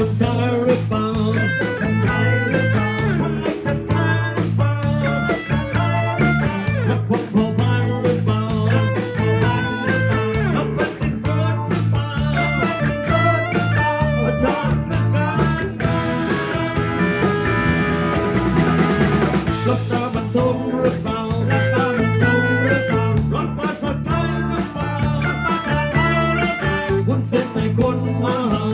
คนไทยหรือเปล่าคนไทยหรือเปล่าคนไทยหาคนไทยหรือเปล่านักพงศ์พันหรือเปล่าพงพันหรือเปล่านักพงศ์พันหรือเปล่านักพงศ์พันหรือเล่ารัตาบันทมหรือเปล่ารัตาบันทมหรือเปล่ารัตนาสไตล์หรือเปล่ารัตนาสไตล์หรือเปล่าคุณเส้นในคนมาหา